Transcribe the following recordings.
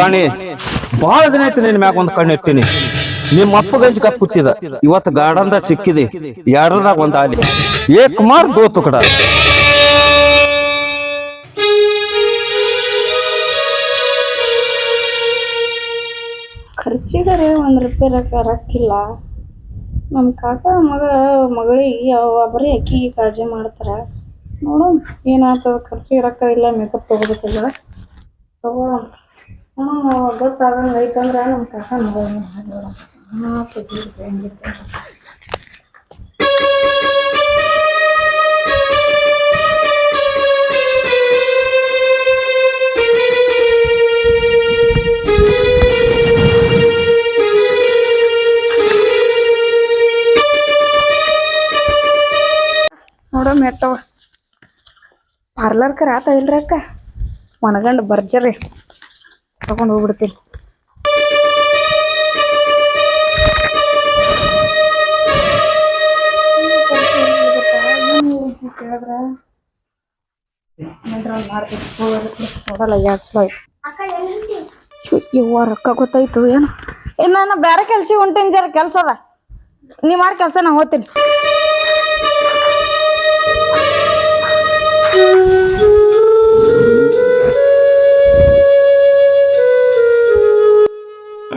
ರಾಣಿ ಬಹಳ ದಿನ ಐತಿ ನಿನ್ ಮ್ಯಾಗ ಒಂದ್ ಕಣ್ಣು ಇರ್ತೀನಿ ನಿಮ್ಮ ಅಪ್ಪ ಗಂಜ್ ಕಪ್ ಕೂತಿದ ಇವತ್ತು ಗಾರ್ಡನ್ದಾಗ ಸಿಕ್ಕಿದೆ. ಎರಡರಾಗ ಒಂದ್ ಆಲಿ. ಏಕ್ ಮಾರ್ ದೋತು ಕಡ. ಖರ್ಚಿಗರೆ ಒಂದು ರೂಪಾಯಿ ರೊಕ್ಕ ರೊಕ್ಕಿಲ್ಲ ನಮ್ಮ ಕಾಕ ಮಗ, ಮಗಳಿಗೆ ಅವ ಅಕ್ಕಿ ಕಾಳಜಿ ಮಾಡ್ತಾರ. ನೋಡೋಣ, ಏನಾಗ್ತದ ಖರ್ಚಿಗೆ ರೊಕ್ಕ ಇಲ್ಲ ಮೇಕಪ್ ತಗೋಬೇಕಲ್ಲ. ತಗೋಣ ಹ್ಞೂ ಗೊತ್ತಾಗಂಗೆ ಐತಂದ್ರೆ ನಮ್ಮ ಕಸ ಮಗ ನೋಡೋ. ಮೆಟ್ಟವ ಪಾರ್ಲರ್ ಕರ ಆತ ಇಲ್ರಿ ಅಕ್ಕ. ಒಣಗಂಡು ಬರ್ಜರಿ. ತಗೊಂಡು ಹೋಗ್ಬಿಡ್ತೀನಿ. ಇವ್ವ ರೊಕ್ಕ ಗೊತ್ತಾಯ್ತು ಏನು? ಇನ್ನ ನಾನು ಬೇರೆ ಕೆಲ್ಸ ಹೊಂಟೀನಿ ಜರ ಕೆಲ್ಸ ಅದ. ನೀ ಮಾಡಿ ಕೆಲಸ ನಾ ಹೋಗ್ತೀನಿ.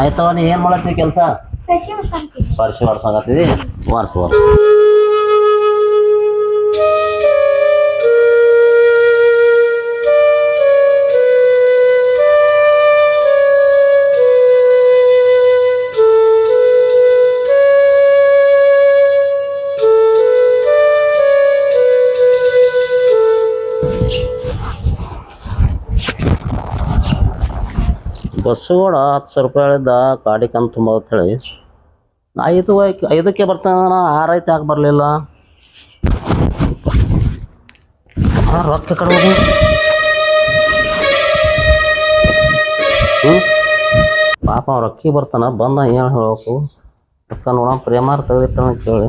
ಆಯ್ತವ ನೀ ಏನು ಮಾಡತ್ತಿ ಕೆಲಸ? ಪರಿಶಿ ಹೊಡ್ಸಕತ್ತಿದಿ ವರ್ಷ ವರ್ಷ ಬಸ್ಸು ಕೂಡ ಹತ್ತು ಸಾವಿರ ರೂಪಾಯಿ ಹೇಳಿದ್ದ, ಗಾಡಿ ಕಂತು ತುಂಬ ಹೇಳಿ. ಐದು ವೈಕ್ ಐದಕ್ಕೆ ಬರ್ತಾನ ಆರೈತೆ ಯಾಕೆ ಬರಲಿಲ್ಲ. ರೊಕ್ಕ ಕಡಿಮೆ ಹ್ಞೂ ಪಾಪ ಅವ್ರ ಅಕ್ಕಿ ಬರ್ತಾನ, ಬಂದ ಏನು ಹೇಳಬೇಕು? ರೊಕ್ಕ ನೋಡೋಣ, ಪ್ರೇಮ ತೆಗೆದಿಟ್ಟಾನ ಕೇಳಿ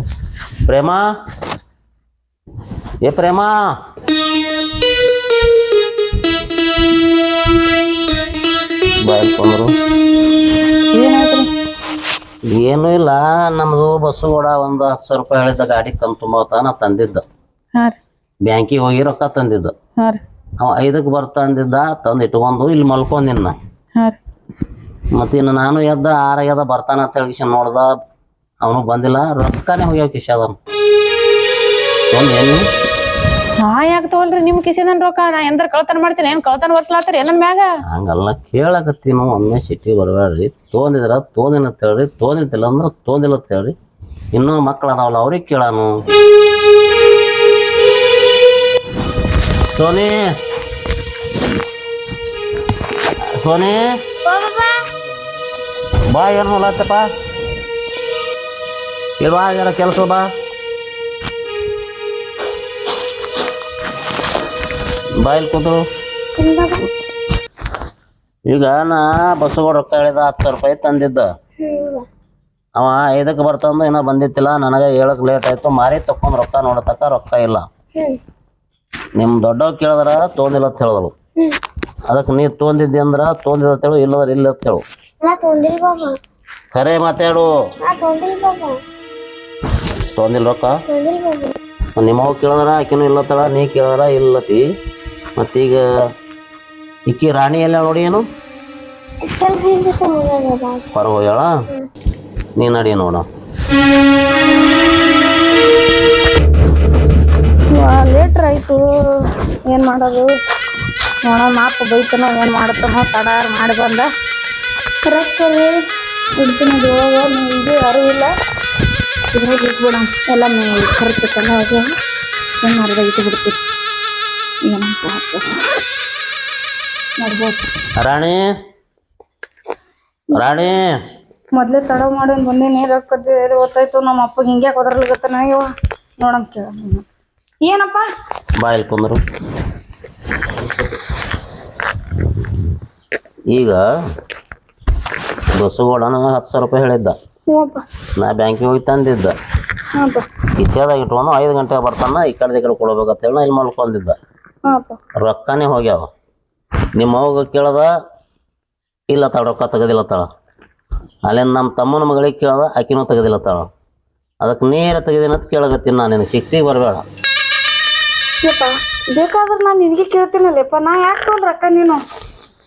ಪ್ರೇಮ? ಏ ಪ್ರೇಮ? ಏನಾಯ್ತ್ರಿ ಏನೂ ಇಲ್ಲ. ನಮ್ಮದು ಬಸ್ಸು ಕೂಡ ಒಂದು ಹತ್ತು ಸಾವಿರ ರೂಪಾಯಿ ಹೇಳಿದ್ದ ಗಾಡಿ ಕಂತು ನಾ ತಂದಿದ್ದ. ಹಾಂ ರೀ. ಬ್ಯಾಂಕಿಗೆ ಹೋಗಿ ರೊಕ್ಕ ತಂದಿದ್ದ. ಹಾಂ ರೀ. ಅವ ಐದಕ್ಕೆ ಬರ್ತಾ ಅಂದಿದ್ದ ತಂದು ಇಟ್ಕೊಂಡು ಇಲ್ಲಿ ಮಲ್ಕೊಂಡಿನ ಹಾಂ ರೀ. ಮತ್ತು ಇನ್ನು ನಾನು ಎದ್ದ ಆರಾಗ್ಯದ ಬರ್ತಾನ ಅಂತ ಹೇಳಿ ನೋಡ್ದ. ಅವನು ಬಂದಿಲ್ಲ. ರೊಕ್ಕನೇ ಹೋಗ್ಯಾವ ಕಿಶಾದ ಒಂದು ಏನು ನಾ ಯಾಕೆ ತಗೊಳ್ರಿ ನಿಮ್ಮ ಕಿಶೆದನ್ ರೊಕ್ಕ? ನಾ ಎಂದ್ರ ಕಳ್ತನ ಮಾಡ್ತೀನಿ, ಏನು ಕಳ್ತನ ವರ್ಸ್ಲಾತ್ರಿ ನನ್ನ ಮ್ಯಾಗ? ಹಂಗಲ್ಲ ಕೇಳಕತ್ತೀನು ಒಮ್ಮೆ ಸಿಟಿ ಬರಬೇಡ್ರಿ ತೋಂದಿದ್ರ ತೋಂದಿನ ಹೇಳ್ರಿ ತೊಗೊಂದಿದ್ದಿಲ್ಲ ಅಂದ್ರೆ ತೊಗೊಂದಿಲ್ಲ ಅಂತ ಇನ್ನೂ ಮಕ್ಳು ಅದಾವಲ್ಲ, ಅವ್ರಿಗೆ ಕೇಳಾನು. ಸೋನಿ. ಸೋನಿ. ಬಾ, ಏನು ಹೊಲತ್ತಪ್ಪ ಇಲ್ವಾ ಯಾರ ಕೆಲಸ ಬಾ. ಬಾ ಇಲ್ಲಿ ಕೂತು. ಈಗ ನಾ ಬಸ್ಸುಗಳು ರೊಕ್ಕ ಹೇಳಿದ ಹತ್ತು ಸಾವಿರ ರೂಪಾಯಿ ತಂದಿದ್ದ. ಅವ ಐದಕ್ಕೆ ಬರ್ತಂದ ಇನ್ನೂ ಬಂದಿತ್ತಿಲ್ಲ. ನನಗೆ ಹೇಳಕ್ ಲೇಟ್ ಆಯ್ತು. ಮಾರಿ ತಕೊಂಡ್ ರೊಕ್ಕ ನೋಡತಕ್ಕ ರೊಕ್ಕ ಇಲ್ಲ. ನಿಮ್ಮ ದೊಡ್ಡವ್ ಕೇಳಿದ್ರ ತೋಂದಿಲ್ಲ ಅಂತ ಹೇಳಿದ್ರು. ಅದಕ್ಕೆ ನೀ ತೋಂದಿದ್ದಿ ಅಂದ್ರ ತೋಂದಿಲ್ಲ ಅಂತ ಹೇಳು ಇಲ್ಲದ್ರ ಇಲ್ಲ ಅಂತ ಹೇಳು. ಖರೆ ಮಾತಾಡು ನಾ ತೊಂದಿಲ್ ಬಾಬಾ ತೊಗೊಂದಿಲ್ಲ ರೊಕ್ಕ ನಿಮ್ಮವ್ ಕೇಳಿದ್ರ ಆಕಿನೂ ಇಲ್ಲತ್ತಳ ನೀ ಕೇಳಿದ್ರ ಇಲ್ಲತಿ ಮತ್ತೀಗ ಇಕ್ಕಿ ರಾಣಿ ಎಲ್ಲ ನೋಡಿ ಏನು? ಹೊರಗೆ ಹೋಗ್ಯಾಳ? ನೀ ನಡಿ ನೋಡ. ಲೇಟ್ರ್ ಆಯ್ತು. ಏನು ಮಾಡೋದು? ನೋಡೋ ಮಾಪ ಬೈತನ, ಏನು ಮಾಡ್ತಾನೋ ತಡಾರ್ ಮಾಡಿ ಬಂದ. ಕರೆಕ್ಟ್ ಇಡ್ತೀನಿ ಯಾರೂ ಇಲ್ಲ. ಇದ್ರಾಗ ಇಟ್ಬಿಡ ಎಲ್ಲ ಕರೆಕ್ಟ್ ಚೆನ್ನಾಗಿ ಏನು ಮಾಡ್ದ ಇಟ್ಟು ಬಿಡ್ತೀನಿ ಏನಂತ ರಾಣಿ. ರಾಣಿ. ಮೊದ್ಲೇ ತಡ ಮಾಡಿ ಬಂದೀನಿ ರೊಕ್ಕದ್ದು ಹಾಕೋದು ಗೊತ್ತಾಯ್ತು ನಮ್ಮ ಅಪ್ಪಗೆ ಹಿಂಗೆ ಕೊದರ್ಲಿಗತ್ತಾನ ಇವ ಕೇಳ. ಏನಪ್ಪ? ಬಾಯಲ್ಲಿ ಕುಂದ್ರು. ಈಗ ಬಸ್ಸುಗೌಡ ನನಗೆ ಹತ್ತು ಸಾವಿರ ರೂಪಾಯಿ ಹೇಳಿದ್ದ. ನಾ ಬ್ಯಾಂಕಿಗೆ ಹೋಗಿ ತಂದಿದ್ದ. ಇತ್ಯಾದಾಗ ಇಟ್ಕೊಂಡು ಐದು ಗಂಟೆಗೆ ಬರ್ತಾನ ಈ ಕಡೆ ಈ ಕಡೆ ಕೊಡ್ಬೇಕಂತ ಹೇಳಿ ನಾ ಇಲ್ಲಿ ಮಲ್ಕೊಂಡಿದ್ದ ರೊಕ್ಕನೇ ಹೋಗ್ಯಾವ. ನಿಮ್ಮ ಅವ್ಗ ಕೇಳದ ಇಲ್ಲ ತಾಳ ರೊಕ್ಕ ತೆಗದಿಲ್ಲ ತಾಳ. ಅಲ್ಲಿಂದ ನಮ್ಮ ತಮ್ಮನ ಮಗಳಿಗೆ ಕೇಳ್ದ ಆಕಿನೂ ತೆಗದಿಲ್ಲ ತಾಳ. ಅದಕ್ಕೆ ನೇರ ತೆಗೆದಿನ ಅಂತ ಕೇಳಕತ್ತೀನಿ ನಾನು ನಿನಗೆ. ಸಿಟ್ಟಿಗೆ ಬರಬೇಡ. ಯಪ್ಪ ಬೇಕಾದ್ರೆ ನಾನು ನಿನಗೆ ಕೇಳ್ತೀನಲ್ಲಪ್ಪ. ನಾ ಯಾಕೆ ತೊಗೊಂಡ್ ರೊಕ್ಕ ನೀನು?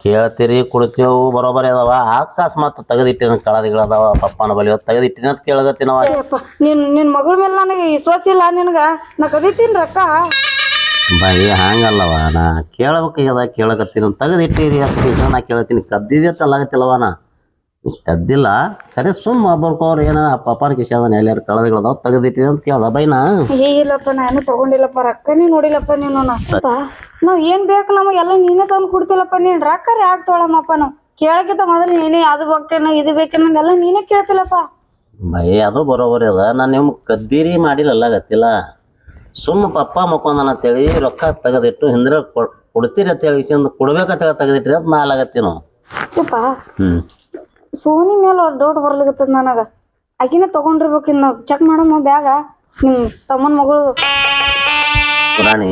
ಕೇಳ್ತೀರಿ ಕುಡ್ತೇವು ಬರೋಬರಿ ಅದಾವ. ಅಕಸ್ಮಾತ್ ತೆಗೆದಿಟ್ಟಿನ ಕಳದಿಗಳದಾವ ಪಪ್ಪನ ಬಲಿ ತೆಗೆದಿಟ್ಟಿನ ಅಂತ ಕೇಳಗತ್ತಿನವ ನಿನ್ನ ನಿನ್ ನಿನ್ ಮಗಳ ಮೇಲೆ ನನಗೆ ವಿಶ್ವಾಸ ಇಲ್ಲ ನಿನಗ. ನಾ ಕದಿತೀನಿ ರೊಕ್ಕ. ಬೈ ಹಂಗಲ್ಲವ. ನಾ ಕೇಳಬೇಕಾಗ್ಯದ ಕೇಳಕತ್ತೀನಿ. ತೆಗೆದಿಟ್ಟಿರಿ ಅಂತ ನಾ ಕೇಳತ್ತೀನಿ. ಕದ್ದಿದೆ ಅಂತ ಅಲ್ಲಾಗತ್ತಿಲ್ಲವ ನಾ ಕದ್ದಿಲ್ಲ? ಖರೆ ಸುಮ್ಮ ಬರ್ಕೋರು ಏನ ಪಪ್ಪನ ಕಿಶಾದನ ಎಲ್ಲಾರು ಕಳದಿಗಳದಾವ ತೆಗೆದಿಟ್ಟಿದೆ ಅಂತ ಕೇಳ್ದ. ಬೈನಾ ಏ ಇಲ್ಲಪ್ಪ ನಾನು ತಗೊಂಡಿಲ್ಲಪ್ಪ ರೊಕ್ಕನೇ ನೋಡಿಲ್ಲಪ್ಪ ನೀನು ನಾವ್ ಏನ್ ಬೇಕು ನಮಗೆಲ್ಲ ನೀನೇ ತಂದು ಕೊಡ್ತಿಲ್ಲಪ್ಪ ನೀನ್ ರೊಕ್ಕ ಯಾಕೆ ತೊಗೊಳಮ್ಮಪ್ಪ ನಾವು. ಕೇಳಕ್ಕಿಂತ ಮೊದಲು ನೀನೇ ಅದು ಬೇಕೇನೋ ಇದು ಬೇಕೇನೋ ಎಲ್ಲ ನೀನೇ ಕೇಳ್ತಿಲ್ಲಪ್ಪ. ಬೈ ಅದು ಬರೋಬರಿ ಅದ. ನಾನು ನಿಮ್ಗೆ ಕದ್ದೀರಿ ಮಾಡಿಲ್ಲ ಗತ್ತಿಲ್ಲ. ಸುಮ್ಮ ಪಪ್ಪ ಮಕ್ಕೊಂದನ ಅಂತೇಳಿ ರೊಕ್ಕ ತೆಗೆದಿಟ್ಟು ಹಿಂದ್ರೆ ಕೊಡ್ತೀರಿ ಅಂತೇಳಿ ಚಂದ ಕೊಡ್ಬೇಕಂತೇಳಿ ತೆಗೆದಿಟ್ರಿ ಅಂತ ನಾಲಾಗತ್ತೀವಿ ನಾವು ಯಪ್ಪ ಹ್ಞೂ ಸೋನಿ ಮೇಲೆ ಡೌಟ್ ಬರ್ಲಿಕತ್ತದ ನನಗ. ಆಕಿನ ತಗೊಂಡಿರ್ಬೇಕು ಇನ್ನು ಚೆಕ್ ಮಾಡಮ್ಮ ಬ್ಯಾಗ. ನಿಮ್ ತಮ್ಮನ ಮಗಳು. ರಾಣಿ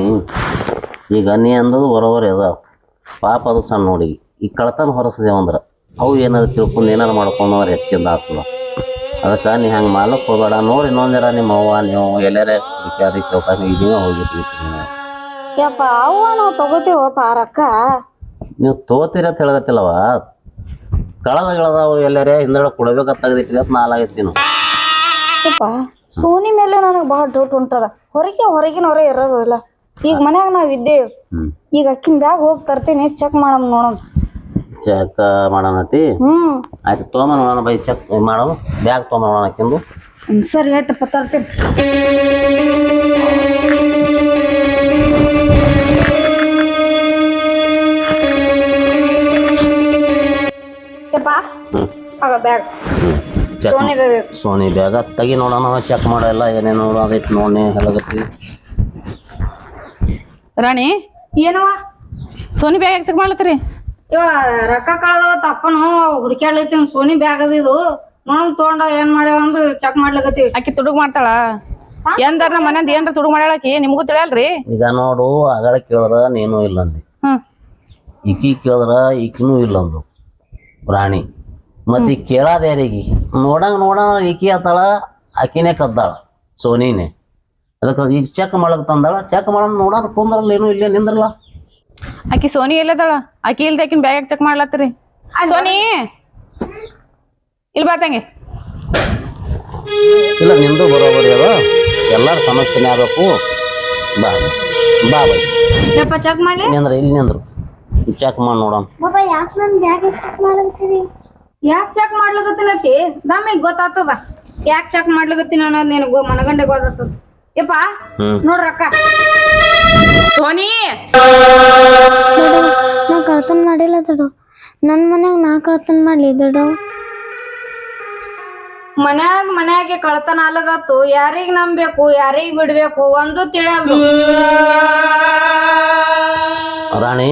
ಈಗ ನೀ ಅಂದದು ಬರೋಬರಿ ಅದ. ಪಾಪ ಅದು ಸಣ್ಣ ನೋಡಿ ಈ ಕಳ್ತನ ಹೊರಸದೇವಂದ್ರ. ಅವು ಏನಾರು ತಿಳ್ಕೊಂಡು ಏನಾರು ಮಾಡ್ಕೊಂಡು ಅವ್ರು ಹೆಚ್ಚಿಂದ ಆಗ್ತದ ಅದಕ್ಕೆ ನೀ ಹಂಗೆ ಮಾಲಕ್ಕೆ ಹೋಗಬೇಡ. ನೋಡಿ ನೋಂದಿರ ನಿಮ್ಮ ಅವ್ವ ನೀವು ಎಲ್ಲರೇ ಇತ್ಯಾದಿ ಚೌಕಾಸಿ ಇದೀವ ಹೋಗಿರ್ತೀವಿ ನೀವು ಯಪ್ಪ ಅವ್ವ ನಾವು ತಗೋತೀವಪ್ಪ ಆ ರೊಕ್ಕ? ನೀವು ತಗೋತೀರ ಅಂತ ಹೇಳಕತ್ತಿಲ್ಲವ. ಕಳದಗಳದಾವು ಎಲ್ಲರೇ ಹಿಂದಡೆ ಕೊಡ್ಬೇಕಂತ ತೆಗೆದಿಟ್ಟಿರಿ ಅಂತ ನಾಲಾಗೈತಿ ನೀವು ಯಪ್ಪ ಸೋನಿ ಮೇಲೆ ನನಗೆ ಬಹಳ ಡೌಟ್ ಉಂಟದ. ಹೊರಗೆ ಹೊರಗಿನ ಹೊರ ಇರೋದು ಇಲ್ಲ. ಈಗ ಮನ್ಯಾಗ ನಾವು ಇದ್ದೇವ್. ಈಗ ಅಕ್ಕಿನ ಬ್ಯಾಗ್ ಹೋಗಿ ತರ್ತೀನಿ ಚೆಕ್ ಮಾಡಮ್ ನೋಡಮ್. ಚೆಕ್ ಮಾಡೋಣತಿ. ಹ್ಮ್. ಆಯ್ತು ತೊಗೊಂಬ ನೋಡೋಣ ಬೈ ಚೆಕ್ ಮಾಡೋಣ ಬ್ಯಾಗ್ ತೊಗೊಂಬ ನೋಡೋಣ ಸರಿ ಆಯ್ತು ಆಗ ಬ್ಯಾಗ್ ಚೆಕ್ ಸೋನಿ ಬ್ಯಾಗ ತೆಗಿ ನೋಡೋಣ ಚೆಕ್ ಮಾಡಲ್ಲ ಏನೇನು ಅದೈತಿ ನೋಡಿ ಹೇಳಗತ್ತಿ ರಾಣಿ? ಏನವ ಸೋನಿ ಬ್ಯಾಗ್ ಚೆಕ್ ಮಾಡ್ಲತ್ತೀರಿ? ಇವ ರೊಕ್ಕ ಕಳೆದ ತಪ್ಪನು ಹುಡುಕ್ಯಾಡ್ಲೈತಿ ಸೋನಿ ಬ್ಯಾಗ್ ಅದ ಇದು. ನೋಡಮ್ ತಗೊಂಡ ಏನ್ ಮಾಡ್ಯಾವ ಅಂದು ಚೆಕ್ ಮಾಡ್ಲಿಕತ್ತೀವಿ. ಆಕಿ ತುಡುಗ್ ಮಾಡ್ತಾಳ? ಎಂದಾರ ಮನೆಯಿಂದ ಏನ್ರ ತುಡುಗ್ ಮಾಡ್ಯಾಳಕಿ ನಿಮಗೂ ತಿಳಿಯಲ್ರಿ? ಈಗ ನೋಡು ಅಗಳ ಕೇಳಿದ್ರ ನೀನು ಇಲ್ಲ ಅಂದಿ. ಹ್ಮ್. ಈಕಿ ಕೇಳಿದ್ರ ಈಕಿನೂ ಇಲ್ಲ ಅಂದು. ಪ್ರಾಣಿ. ಮತ್ತೆ ಈಗ ಕೇಳಾದ ಯಾರಿಗೆ? ನೋಡಂಗ ನೋಡ ಈಕಿ ಆತಾಳ ಆಕಿನೇ ಕದ್ದಾಳ ಸೋನಿನೇ. ಅದಕ್ಕೆ ಈಗ ಚೆಕ್ ಮಾಡಕ್ ತಂದಾಳ ಚೆಕ್ ಮಾಡೋಣ ನೋಡ ಕುಂದ್ರಲ್ಲ ಏನು ಇಲ್ಲೇ ನಿಂದ್ರಲ್ಲ? ಆಕಿ ಸೋನಿ ಎಲ್ಲದಾಳ? ಆಕಿ ಇಲ್ದ ಆಕಿನ ಬ್ಯಾಗ್ ಚೆಕ್ ಮಾಡ್ಲತ್ತೀರಿ? ಸೋನಿ! ಇಲ್ಲಿ ಬಾತಂಗೆ ಇಲ್ಲ ನಿಂದು ಬರೋಬರಿ ಅದ. ಎಲ್ಲರ ಸಮಸ್ಯೆನೇ ಆಗ್ಬೇಕು. ಬಾ ಬಾ ಬೈ. ಯಪ್ಪ ಚೆಕ್ ಮಾಡಿ ನಿಂದ್ರ ಇಲ್ಲಿ ನಿಂದ್ರು. ಚೆಕ್ ಮಾಡಿ ನೋಡೋಣ. ಬಾಬಾ ಯಾಕೆ ನನ್ನ ಬ್ಯಾಗ್ ಚೆಕ್ ಮಾಡಂತೀರಿ ಯಾಕೆ ಚೆಕ್ ಮಾಡ್ಲಿಕತ್ತೀನತಿ ನಮಗೆ ಗೊತ್ತಾಗ್ತದ. ಯಾಕೆ ಚೆಕ್ ಮಾಡ್ಲಿಕತ್ತೀನಿ ಅನ್ನೋದು ನಿನಗೆ ಮನಗಂಡೆ ಗೊತ್ತಾಗ್ತದ. ಯಪ್ಪ ನೋಡ್ರಕ್ಕ ಸೋನಿ ನಾ ಕಳ್ತನ ಮಾಡಿಲ್ಲ ದೊಡ್ಡು. ನನ್ನ ಮನ್ಯಾಗ ನಾ ಕಳ್ತನ ಮಾಡ್ಲಿ ದೊಡ್ಡು. ಮನ್ಯಾಗ ಮನ್ಯಾಗೆ ಕಳ್ತನ ಅಲಗತ್ತು. ಯಾರಿಗ್ ನಂಬೇಕು ಯಾರಿಗ್ ಬಿಡ್ಬೇಕು ಒಂದು ತಿಳಿಯಲ್ಲ ರಾಣಿ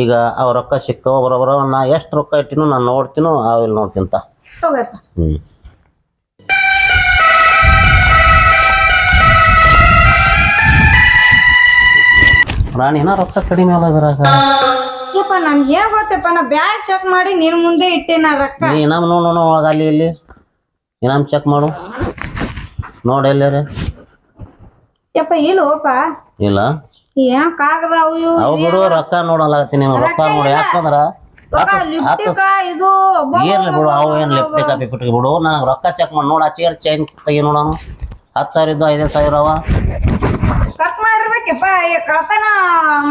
ಈಗ ಅವ್ರ ರೊಕ್ಕ ಸಿಕ್ಕವ ಬರೋಬರ ನಾ ಎಷ್ಟ್ ರೊಕ್ಕ ಇಟ್ಟಿನೋ ನಾನ್ ನೋಡ್ತೀನೋ ಆವಿಲ್ ನೋಡ್ತೀನಿ ನೋಡ್ತೀಂತ ತಗೋಯಪ್ಪ ಹ್ಮ್. ರಾಣಿ ಏನ ರೊಕ್ಕ ಕಡಿಮೆ ಅಲ್ಲ ಇದ್ರಾಗ. ಯಪ್ಪ ನನ್ ಏನ್ ಗೊತ್ತಪ್ಪ ನಾ ಬ್ಯಾಗ್ ಚೆಕ್ ಮಾಡಿ ನಿನ್ ಮುಂದೆ ಇಟ್ಟೇನ ರೊಕ್ಕ. ನೀ ಇನಾಮ್ ನೋಡು ನೋಡು ಒಳಗ ಅಲ್ಲಿ ಇಲ್ಲಿ. ಇನಾಮ್ ಚೆಕ್ ಮಾಡು. ನೋಡಿ ಎಲ್ಲಾರೆ ಯಪ್ಪ ಇಲ್ಲ ಹೋಪ ಇಲ್ಲ? ಏನ್ ಕಾಗದ ಅವು ಇವು ಅವು ಬಿಡು ರೊಕ್ಕ ನೋಡಲಾಗತ್ತೀನಿ ರೊಕ್ಕ ನೋಡಿ. ಯಾಕಂದ್ರ ಹತ್ತು ಹತ್ತು ಲಿಪ್ಟಿಕ ಇದು ಒಬ್ಬ ಬಿಡು ಅವು ಏನು ಕಾಪಿ ಬಿಟ್ಟು ಬಿಡು. ನನಗೆ ರೊಕ್ಕ ಚೆಕ್ ಮಾಡಿ. ನೋಡು ಆ ಚೇರ್ ಚೈನ್ ತೆಗಿ ನೋಡೋಣ ಹತ್ತು ಸಾವಿರ ಇದ್ದು ಐದೈದು ಸಾವಿರ ಅವ. ಮಾಡಿರ್ಬೇಕಪ್ಪ ಈ ಕಳ್ತನ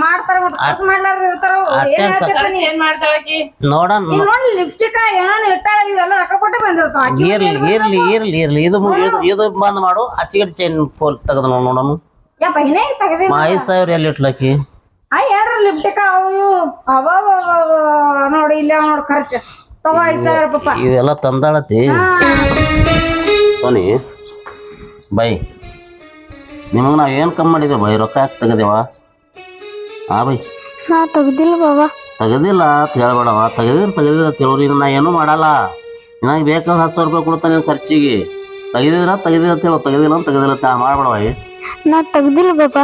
ಮಾಡ್ತಾರ ಮತ್ತ ಖರ್ಚು ಮಾಡ್ಲಾರ್ದ ಇರ್ತಾರ ಅವ್ರು. ಅಟ್ಟೆ ಏನ್ ಹೇಳ್ತಿರ್ತ ನೀ? ಏನ್ ಮಾಡ್ತಾಳಕಿ ನೋಡೋಣ ನೋಡಿ ಲಿಪ್ಸ್ಟಿಕ್ ಏನೋ ಇಟ್ಟಾಳ ಇವೆಲ್ಲ ರೊಕ್ಕ ಕೊಟ್ಟೆ ಬಂದಿರ್ತಾವ. ಆಕಿ ಇರ್ಲಿ ಇರ್ಲಿ ಇರ್ಲಿ ಇರ್ಲಿ. ಇದು ಮು- ಇದು ಇದು ಬಂದ್ ಮಾಡು. ಅಚ್ಚಿಗಡಿ ಚೈನ್ ಫೋಲ್ ತೆಗೆದು ನೋಡೋಣ. ಯಪ್ಪ ಇನ್ನೇ ತೆಗ್ದಿ ಐದು ಸಾವಿರ ಎಲ್ಲಿ ಇಟ್ಲಕ್ಕಿ ಆ ಹೇಳ್ರಿ ಲಿಪ್ಟಿಕ ಅವು ಇವು. ಅವ ನೋಡಿ ಇಲ್ಲ ನೋಡಿ ಖರ್ಚು. ತಗೋ ಐದ್ ಸಾವಿರ ಇವೆಲ್ಲ ತಂದಾಳತಿ ಸೋನಿ ಬೈ. ನಿಮಗೆ ನಾವು ಏನು ಕಮ್ಮಿ ಮಾಡಿದೆ ಬೈ ರೊಕ್ಕ ಯಾಕೆ ತೆಗದೇವ ಆ ಬೈ ನಾ ತೆಗ್ದಿಲ್ಲ ಬಾಬಾ. ತೆಗೆದಿಲ್ಲ ಅಂತ ಹೇಳ್ಬೇಡವ? ತೆಗದಿಲ್ಲ ತೆಗದಿಲ್ಲ ಅಂತ ಹೇಳೋರಿ ನಾ ಏನೂ ಮಾಡಲ್ಲ. ನಿನಗೆ ಬೇಕಾದ್ರೆ ಹತ್ತು ಸಾವಿರ ರೂಪಾಯಿ ಕೊಡ್ತಾನೆ ನಿನ್ನ ಖರ್ಚಿಗೆ. ತೆಗೆದಿಲ್ಲ ತೆಗೆದಿಲ್ಲ ಅಂತ ಹೇಳೋ. ತೆಗೆದಿಲ್ಲ ಅಂತ ತೆಗೆದಿಲ್ಲ ಅಂತ ಮಾಡಬೇಡವ ನಾ ತೆಗ್ದಿಲ್ಲ ಬಾಬಾ.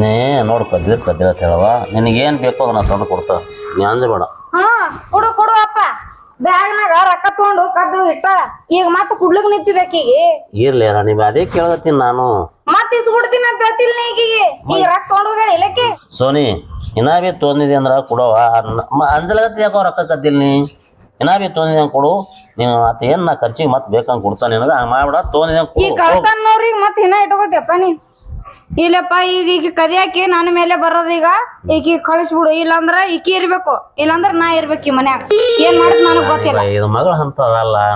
ನೇ ನೋಡು ಕದ್ದಿಲ್ಲ ಕದ್ದಿಲ್ಲ ಅಂತ ಹೇಳವ ನಿನಗೇನು ಬೇಕೋ ಅದನ್ನ ತಂದು ಕೊಡ್ತಾ. ನೀ ಅಂಜಬೇಡ ಹಾ ಕೊಡು ಕೊಡು ಅಪ್ಪ. ಬ್ಯಾಗ್ನಾಗ ರೊಕ್ಕ ತಗೊಂಡು ಕದ್ದು ಇಟ್ಟ ಈಗ ಮತ್ತೆ ಕುಡ್ಲಕ್ ನಿಂತಿದೆ ಆಕಿಗೆ ಇರ್ಲಿ ಅಣ್ಣ ಬಾ, ಅದೇ ಕೇಳತ್ತೀನಿ ನಾನು. ಮತ್ತೆ ಇಸ್ಬಿಡ್ತೀನಿ ಅಂತ ಹೇಳ್ತಿಲ್ಲ ಈಕಿಗೆ. ಈಗ ರೊಕ್ಕ ತಗೊಂಡು ಹೋಗ್ಯಾಳ ಇಲ್ಲಕ್ಕೆ? ಸೋನಿ ಇನ್ನ ಬಿ ತೊಂದಿದೆ ಅಂದ್ರ ಕೊಡವ ಅಂಜಲಗತ್ತಿ ಯಾಕೋ ರೊಕ್ಕ ಕದ್ದಿಲ್ಲ ನೀ? ಇನ್ನ ಬಿ ತೊಂದಿದೆ ಕೊಡು. ನೀನು ಮತ್ತೆ ಏನ್ ನಾ ಖರ್ಚಿಗೆ ಮತ್ತೆ ಬೇಕಂತ ಕೊಡ್ತಾನೆ ನಿನಗೆ ಹಂಗೆ ಮಾಡ್ಬೇಡ ತೊಂದಿದೆ ಈ ಕೊಡು. ಮತ್ತೆ ಹಿನ ಇಟ್ಕೋತಿಯಪ್ಪ ನೀ. ಇಲ್ಲಪ್ಪ ಈಗ ಈಗ ಕದಿಯಾಕಿ ನನ್ನ ಮೇಲೆ ಬರೋದು ಈಗ. ಈಕಿ ಕಳಿಸ್ಬಿಡು ಇಲ್ಲಾಂದ್ರ ಈಕಿ ಇರ್ಬೇಕು. ಇಲ್ಲಾಂದ್ರ ನಾ ಇರ್ಬೇಕು ಈ ಮನ್ಯಾಗ. ಏನ್ ಮಾಡುದ್ ನನಗ್ ಗೊತ್ತಿಲ್ಲ. ಇದು ಮಗಳ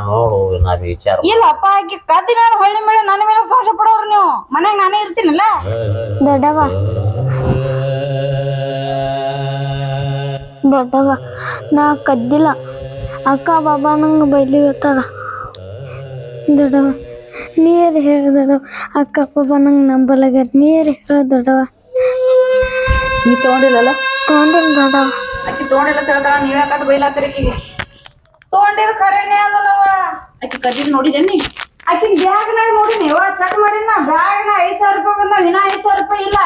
ನೋಡು ನಾ ವಿಚಾರ. ಇಲ್ಲಪ್ಪ ಆಕಿ ಕದ್ದಿನ ಮೇಲೆ ಹೊಳ್ಳಿ ಮೇಲೆ ನನ್ನ ಮೇಲೆ ಸಂಶಯ ಪಡೋರು ನೀವು. ಮನ್ಯಾಗ ನಾನೇ ಇರ್ತೀನಲ್ಲ. ದೊಡ್ಡವ ದೊಡ್ಡವ ನಾ ಕದ್ದಿಲ್ಲ. ಅಕ್ಕ ಬಾಬಾ ನಂಗೆ ಗೊತ್ತದ. ದೊಡ್ಡವ ನೀರು ಹೇಳ ಅಕ್ಕಪ್ಪ ಅಕ್ಕ ಬಾಬಾ ನಂಗೆ ನಂಬಲಾಗ್ಯಾರ. ನೀರು ಹೇಳ ದೊಡ್ಡವ. ನೀ ತಗೊಂಡಿಲ್ಲಲ್ಲ? ತಗೊಂಡಿಲ್ಲ ದೊಡ್ಡವ. ಆಕಿ ತಗೊಂಡಿಲ್ಲ ಅಂತ ಹೇಳ್ತಾಳ ನೀವ್ ಯಾಕಂತ ಬೈಲಾತ್ರಿ ಆಕಿಗೆ ತಗೊಂಡಿದ್ ಖರೇನೆ ಅದಲ್ಲವ ಆಕಿ ಕದ್ದಿದ್ ನೋಡಿದೇನಿ ಬ್ಯಾಗ್ ಬ್ಯಾಗ್ನಾಗ ನೋಡಿನಿ. ವಾ ಚೆಕ್ ಮಾಡಿನ ಬ್ಯಾಗ್ನ ಐದ್ ಸಾವಿರ ರೂಪಾಯಿ ಬಂದ ಇನ್ನ ಐದ್ ಸಾವಿರ ರೂಪಾಯಿ ಇಲ್ಲ.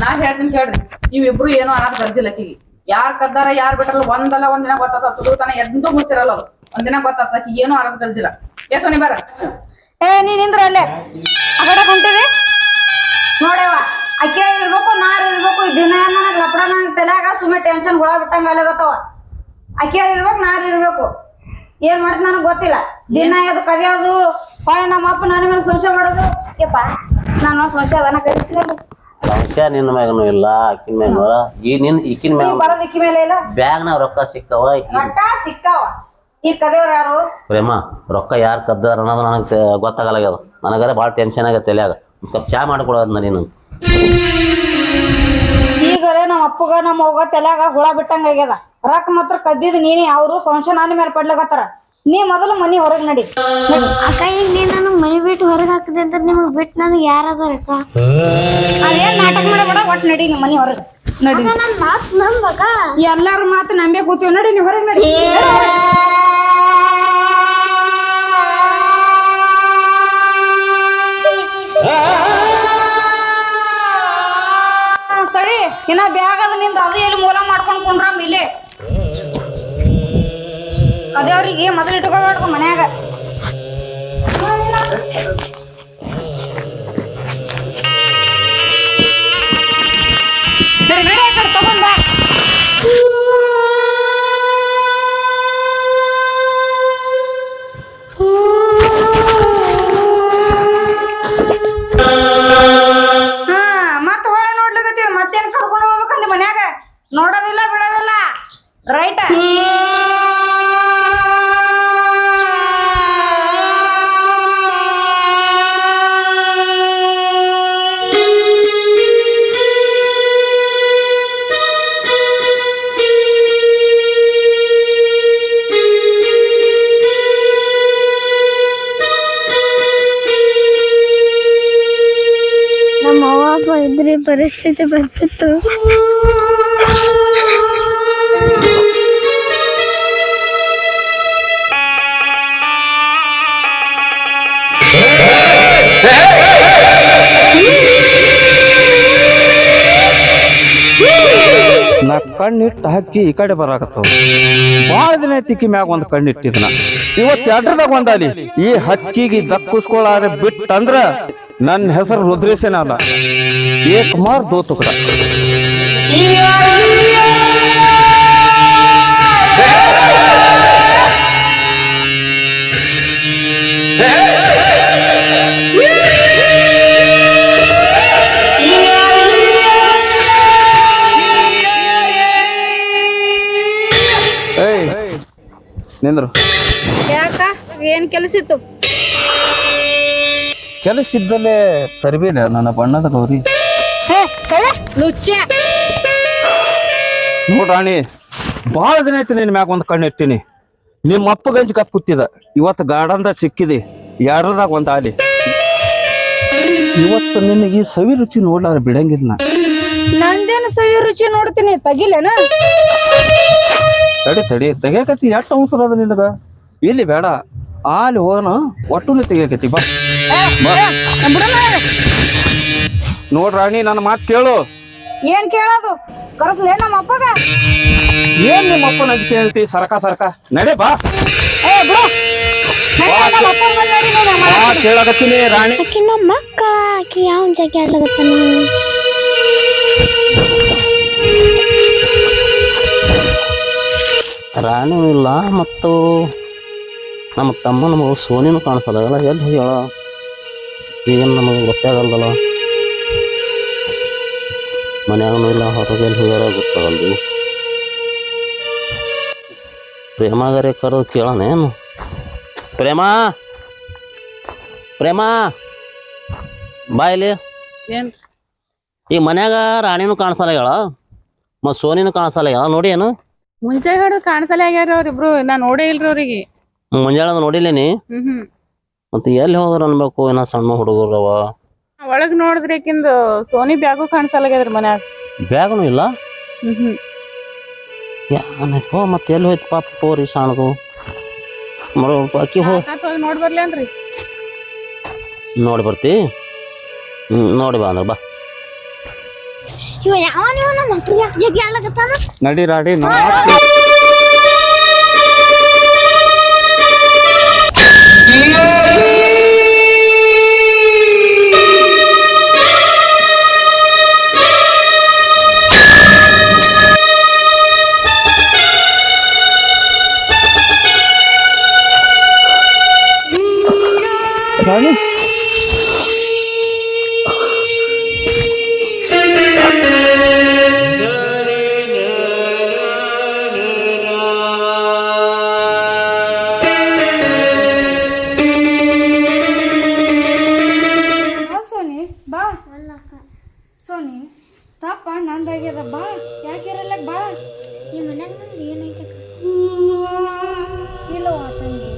ನಾ ಹೇಳ್ತೀನಿ ಕೇಳ್ರಿ. ನೀವಿಬ್ರು ಏನೋ ಅನ್ನೋದ್ ಗರ್ಜಿಲ್ಲ ಆಕಿಗೆ. ಯಾರ್ ಕದ್ದಾರ ಯಾರ್ ಬಿಟ್ರಲ್ಲ ಒಂದಲ್ಲ ಒಂದಿನ ಗೊತ್ತಾತ ತುಡುತನ ಎಂದೂ ಗೊತ್ತಿರಲ್ಲ ಅವ್ರು ಒಂದಿನ ಗೊತ್ತಾತ ಆಕಿಗೆ ಏನೋ ಅನ್ನೋದ್ ಗರ್ಜಿಲ್ಲ ಏ ಸೋನಿ ಬಾರ. ಏ ನೀ ನಿಂದ್ರ ಅಲ್ಲೇ. ಅಕಡೆ ಕಡೆ ಕುಂಟಿರಿ. ನೋಡವ್ವ ಅಕ್ಕಿ ಇರ್ಬೇಕು ನಾರ್ ಇರ್ಬೇಕು ದಿನ ನನಗೆ ಲಪಡ ನಂಗ್ ಸುಮ್ಮ ಸುಮ್ಮನೆ ಟೆನ್ಷನ್ ಹುಳ ಬಿಟ್ಟಂಗ ಅಲಾಗತ್ತವ ಅಕ್ಕಿ ಇರ್ಬೇಕು ನಾರ್ ಇರ್ಬೇಕು ಏನ್ ಮಾಡ್ತ ನನಗ್ ಗೊತ್ತಿಲ್ಲ. ದಿನ ಅದು ಕರಿಯೋದು ಹೊಳೆ ನಮ್ಮ ಅಪ್ಪ ನನ್ನ ಮೇಲೆ ಸಂಶಯ ಮಾಡೋದು. ಯಪ್ಪ ನಾನು ಸಂಶಯ ಅದನ್ನ ಕರಿತೀನಿ ಸಂಶಯ ನಿನ್ನ ಮ್ಯಾಗನು ಇಲ್ಲ ಆಕಿನ ಮ್ಯಾಗ ಈ ನಿನ್ ಈಕಿನ ಮ್ಯಾಗ ಬರೋದು ಇಕ್ಕಿ ಮೇಲೆ ಇಲ್ಲ? ಬ್ಯಾಗ್ನ ರೊಕ್ಕ ಸಿಕ್ತಾವ ರೊಕ್ಕ ಸಿಕ್ಕಾವ. ಈ ಯಾರು? ಪ್ರೇಮ ರೊಕ್ಕ ಯಾರು ಕದ್ದಾರ ಅನ್ನೋದು ನನಗೆ ಗೊತ್ತಾಗಲಾಗ್ಯದ. ನನಗಾರೆ ಭಾಳ ಟೆನ್ಷನ್ ಆಗತ್ತೆ ತಲ್ಯಾಗ ಒಂದ್ ಕಪ್ ಚಾ ಮಾಡ್ಕೊಡೋದ್ನ ನೀನು. ಈಗರೆ ನಮ್ಮ ಅಪ್ಪಗ ನಮ್ಮ ಹೋಗ ತಲ್ಯಾಗ ಹುಳ ಬಿಟ್ಟಂಗ ಆಗ್ಯದ. ರೊಕ್ಕ ಮಾತ್ರ ಕದ್ದಿದ್ ನೀನಿ ಅವರು ಸಂಶಯ ನನ್ನ ಮೇಲೆ ಪಡ್ಲಾಗತ್ತಾರ ನೀ ಮೊದಲು ಮನಿ ಹೊರಗ್ ನಡಿ. ಅಕ್ಕ ಈಗ ನೀನು ನನಗೆ ಮನೆ ಬಿಟ್ಟು ಹೊರಗೆ ಹಾಕಿದೆ ಅಂತ ನಿಮಗೆ ಬಿಟ್ಟು ನನಗೆ ಯಾರದಾರ ಅಕ್ಕ ಅದೇನ್ ನಾಟಕ ಮಾಡಬೇಡ ಒಟ್ ನಡಿ ನಿಮ್ಮ ಮನಿ ಹೊರಗ್. ನಡಿ. ಎಲ್ಲಾರ ಮಾತು ನಂಬೆ ಕೂತೀವಿ. ನಡಿ ನೀವು ಹೊರಗೆ ನಡಿ. ತಡಿ ಇನ್ನ ಬ್ಯಾಗ್ ಅದ ನಿಂದ ಅದು ಎಲ್ಲಿ ಮೂಲ ಮಾಡ್ಕೊಂಡ್ ಕುಂಡ್ರ ಮೇಲೆ. ಅದೇವ್ರಿಗೆ ಮೊದಲು ಇಟ್ಕೊಬೇಡ ಮನ್ಯಾಗ. ಪರಿಸ್ಥಿತಿ ಬರ್ತಿತ್ತು ನಾ ಕಣ್ಣಿಟ್ಟು ಹಕ್ಕಿ ಈ ಕಡೆ ಬರಾಕತ್ತವ. ಭಾಳ ದಿನ ತಿಕ್ಕಿ ಮ್ಯಾಗ ಒಂದು ಕಣ್ಣಿಟ್ಟಿದ್ನ. ಇವತ್ತು ಎಡ್ರದಾಗ ಒಂದಾಲಿ. ಈ ಹಕ್ಕಿಗೆ ದಕ್ಕಿಸ್ಕೊಳ್ಳಾರೆ ಬಿಟ್ಟಂದ್ರ ನನ್ನ ಹೆಸರು ರುದ್ರೇಶನ ಅಲ್ಲ. ಏಕಮಾರ್ ದೋತುಕಡ ಏಯ್ ನಿಂದ್ರು. ಯಾಕ? ಏನ್ ಕೆಲಸ ಇತ್ತು? ಕೆಲಸ ಇದ್ದಲ್ಲೇ ತರಬೇಡ ನನ್ನ ಬಣ್ಣದ ಗೌರಿ. ಲುಚ್ಚ. ನೋಡ್ರಾಣಿ ಭಾಳ ದಿನ ಐತಿ ನಿನ್ನ ಮ್ಯಾಗ ಒಂದು ಕಣ್ಣು ಇಟ್ಟಿನಿ. ನಿಮ್ಮ ಅಪ್ಪ ಗಂಜಿ ಕಪ್ ಕೂತಿದ. ಇವತ್ತು ಗಾರ್ಡನ್ದಾಗ ಸಿಕ್ಕಿದೆ. ಎರಡರಾಗ ಒಂದು ಆಲಿ. ಇವತ್ತು ನಿನಗೆ ಈ ಸವಿ ರುಚಿ ನೋಡ್ಲಾರ ಬಿಡಂಗಿಲ್ಲ ನಾ. ನಂದೇನು ಸವಿ ರುಚಿ ನೋಡ್ತೀನಿ? ತಗಿಲೇನ? ತಡಿ ತಡಿ. ತೆಗಿಯಕತ್ತಿ ಎಷ್ಟು ಅವಸರ ಅದ ನಿನಗ? ಇಲ್ಲಿ ಬೇಡ. ಆಲಿ ಹೋಗೋಣ ಒಟ್ಟುನೆ ತೆಗಿಯಕತ್ತಿ. ಬಾ. ಬಾ. ನೋಡ್ರಾಣಿ ನನ್ನ ಮಾತು ಕೇಳು. ಏನ್ ಕೇಳೋದು? ಕರಸ್ಲೇ ನಮ್ಮ ಅಪ್ಪಗ ಏನ್ ನಿಮ್ಮ ಅಪ್ಪನ ಅಂತ ಕೇಳ್ತಿ ಸರ್ಕ ಸರ್ಕ. ನಡೆ ಬಾ. ಏ ಬಿಡು. ಹೆಂಗ್ ನಮ್ಮ ಅಪ್ಪನ್ ಬಂದ್ ನೋಡಿ ನೀನು ನಮ್ಮ ಬಾ ಕೇಳಕತ್ತೀನಿ ರಾಣಿ. ಆಕಿ ನಮ್ಮ ಮಕ್ಕಳ ಆಕಿ ಯಾವ ಜಾಗ ಆಡ್ಲಕತ್ತಾನ ರಾಣಿನೂ ಇಲ್ಲ ಮತ್ತು ನಮ್ಮ ತಮ್ಮ ನಮಗೆ ಸೋನಿನೂ ಕಾಣಿಸಲ್ಲ. ಎಲ್ಲ ಎಲ್ಲಿ ಹೇಳ ಏನು ನಮಗೆ ಗೊತ್ತಾಗಲ್ದಲ್ಲ ಮನ್ಯಾಗನೂ ಇಲ್ಲ ಹೊರಗೆ ಎಲ್ಲಿ ಹೋಗ್ಯಾರ ಗೊತ್ತಾಗಲ್ದು ಪ್ರೇಮಾಗರೆ ಕರೆದು ಕೇಳೋಣ ಏನು ಪ್ರೇಮ ಪ್ರೇಮ ಬಾ ಇಲ್ಲಿ ಏನ್ ಈಗ ಮನ್ಯಾಗ ರಾಣಿನೂ ಕಾಣಿಸಲ್ಲ ಹೇಳ ಮತ್ತು ಸೋನಿನೂ ಕಾಣಿಸಲ್ಲ ಹೇಳ ನೋಡಿ ಏನು ಮುಂಚೆ ಹೇಳು ಕಾಣಿಸಲ್ಲ ಆಗ್ಯಾರ ಅವ್ರಿಬ್ರು ನಾ ನೋಡೇ ಇಲ್ರಿ ಅವ್ರಿಗೆ. ಮುಂಜಾನೆ ನೋಡಿಲೇನಿ ಹ್ಮ್ ಹ್ಮ್. ಮತ್ತೆ ಎಲ್ಲಿ ಹೋದ್ರ ಅನ್ಬೇಕು ಏನೋ ಸಣ್ಣ ಹುಡುಗರವ ಒಳಗ್ ನೋಡಿದ್ರೆ ಆಕಿಂದು ಸೋನಿ ಬ್ಯಾಗು ಕಾಣಿಸಲ್ಲಾಗ್ಯದ್ರಿ ಮನ್ಯಾಗ. ಬ್ಯಾಗು ಇಲ್ಲ? ಹ್ಮ್ ಹ್ಮ್ ಮತ್ತೆ ಎಲ್ಲಿ ಹೋಯ್ತು ಪಾಪ ಪೋರಿ ಸಾಣದು ಮರ ಅಕ್ಕಿ ಹೋ. ಹೋಗಿ ನೋಡ್ ಬರ್ಲೇನ್ರಿ ನೋಡಿ ಬರ್ತಿ. ಹ್ಞೂ ನೋಡಿ ಬಾ ಅಂದ್ರೆ ಬಾ. ಇವ ಯಾವ ನೀವು ನಮ್ಮ ಮಕ್ಕಳು ಯಾಕೆ ಜಗ್ಗಿ ಆಡ್ಲಕತ್ತಾನ ನಡಿ ರಾಡಿ ನನ್ನ ಬಾ. ಸೋನಿ ತಪ್ಪ ನಂದಾಗ್ಯದ. ಬಾ. ಯಾಕಿರಲ್ಲ ಬಾ. ಈ ಮನ್ಯಾಗ ನಂಗೆ ಏನೈತೆ ಇಲ್ಲವ ತಂಗಿ.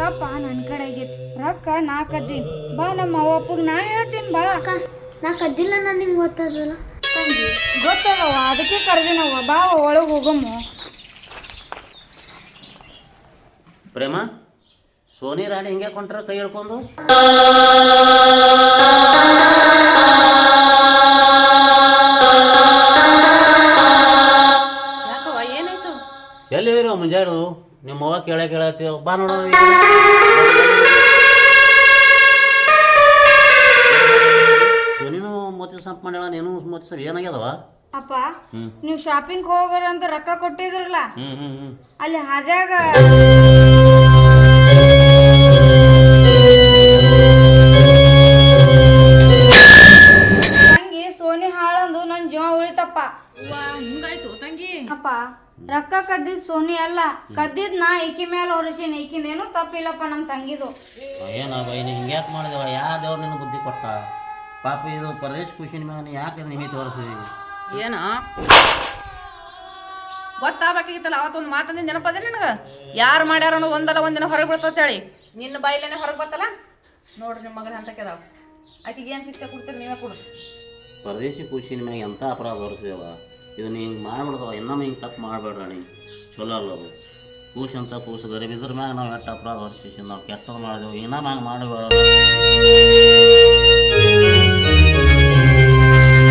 ತಪ್ಪ ನನ್ನ ಕಡೆ ಆಗೈತಿ ರೊಕ್ಕ ನಾ ಕದ್ದೀನಿ ಬಾ ನಮ್ಮ ಅವ್ವ ಅಪ್ಪಗ್ ನಾ ಹೇಳ್ತೀನಿ ಬಾ. ಅಕ್ಕ ನಾ ಕದ್ದಿಲ್ಲ ನಾನು ನಿಂಗೆ ಗೊತ್ತದಲ್ಲ ತಂಗಿ ಗೊತ್ತದವ ಅದಕ್ಕೆ ಕರ್ದಿನವ್ವ. ಬಾ ಒಳಗೆ ಹೋಗಮ್ಮು. ಪ್ರೇಮ ಸೋನಿ ರಾಣಿ ಹಿಂಗೆ ಕೊಂಡ್ರೆ ಕೈ ಹಿಡ್ಕೊಂಡು? ಎಲ್ಲಿ ಹೋಗಿರೋ ಮುಂಜಾಡು ನಿಮ್ಮ ಅವ್ವ ಕೇಳ ಕೇಳತ್ತಿ ಬಾ ನೋಡೋಣ ಸೋನಿನೂ ಮೋತಿ ಸಂಪ್ ಮಾಡ್ಯಾಳ ನೀನು ಮೋತಿ ಸರ್ ಏನಾಗ್ಯದವ? ಅಪ್ಪ ನೀವು ಶಾಪಿಂಗ್ ಹೋಗೋರ ಅಂತ ರೊಕ್ಕ ಕೊಟ್ಟಿದ್ರಲ್ಲ? ಅಲ್ಲಿ ಹಾದ್ಯಾಗ? ತಂಗಿ ಸೋನಿ ಹಾಳಂದು ನನ್ ಜೀವ ಉಳಿತಪ್ಪ. ಹಿಂಗಾಯ್ತು ತಂಗಿ. ಅಪ್ಪ. ರೊಕ್ಕ ಕದ್ದಿದ್ ಸೋನಿ ಅಲ್ಲ ಕದ್ದಿದ್ ನಾ ಈಕಿ ಮೇಲೆ ಹೊರಸಿನ. ಈಕಿಂದೇನು ತಪ್ಪಿಲ್ಲಪ್ಪ ನಮ್ ತಂಗಿದು. ಏನ ಮಾಡಿದವ? ಯಾವ ದೇವ್ರು ನಿನ್ನ ಬುದ್ಧಿ ಕೊಟ್ಟ? ಪಾಪ ಇದು ಪರದೇಶ್ ಖುಷಿನ ಮ್ಯಾಗ ನೀ ಯಾಕೆ ನಿಮಿತ್ ತೋರಿಸಿದಿ ಏನ? ಗೊತ್ತಾಗಬೇಕಿತ್ತಲ್ಲ ಅವತ್ತೊಂದು ಮಾತಂದ ನೆನಪದ ನಿನಗ? ಯಾರು ಮಾಡ್ಯಾರ ಅನ್ನೋ ಒಂದಲ್ಲ ಒಂದಿನ ಹೊರಗೆ ಬರ್ತೈತೆ ಹೇಳಿ. ನಿನ್ನ ಬಾಯಿಲೇನೆ ಹೊರಗೆ ಬರ್ತಲ್ಲ ನೋಡ್ರಿ ನಿಮ್ಮ ಮಗನ ಅಂತ ಕೆದಾವ ಆಕಿಗೆ ಏನು ಶಿಕ್ಷೆ ಕೊಡ್ತೀರಿ ನೀವೇ ಕೊಡ್ರಿ. ಪರದೇಶಿ ಖುಷಿನ ಮ್ಯಾಗ ಎಂಥ ಅಪರಾಧ ಹೊರಿಸಿದವ? ಇದು ನೀ ಹಿಂಗೆ ಮಾಡ್ಬಿಡ್ದವ ಇನ್ನೊಮ್ಮೆ ಹಿಂಗೆ ತಪ್ಪು ಮಾಡಬೇಡ ಅಣಿ ಚಲೋ ಅಲ್ಲ ಅದು. ಕೂಸು ಅಂತ ಕೂಸು, ಗರಿಬಿದ್ರ ಮ್ಯಾಗ ನಾವು ಎಷ್ಟು ಅಪರಾಧ ಹೊರಿಸಿ ನಾವು ಕೆಟ್ಟದ್ದು ಮಾಡಿದೆವು ಇನ್ನೊಮ್ಮೆ ಹಂಗೆ ಮಾಡಬೇಡ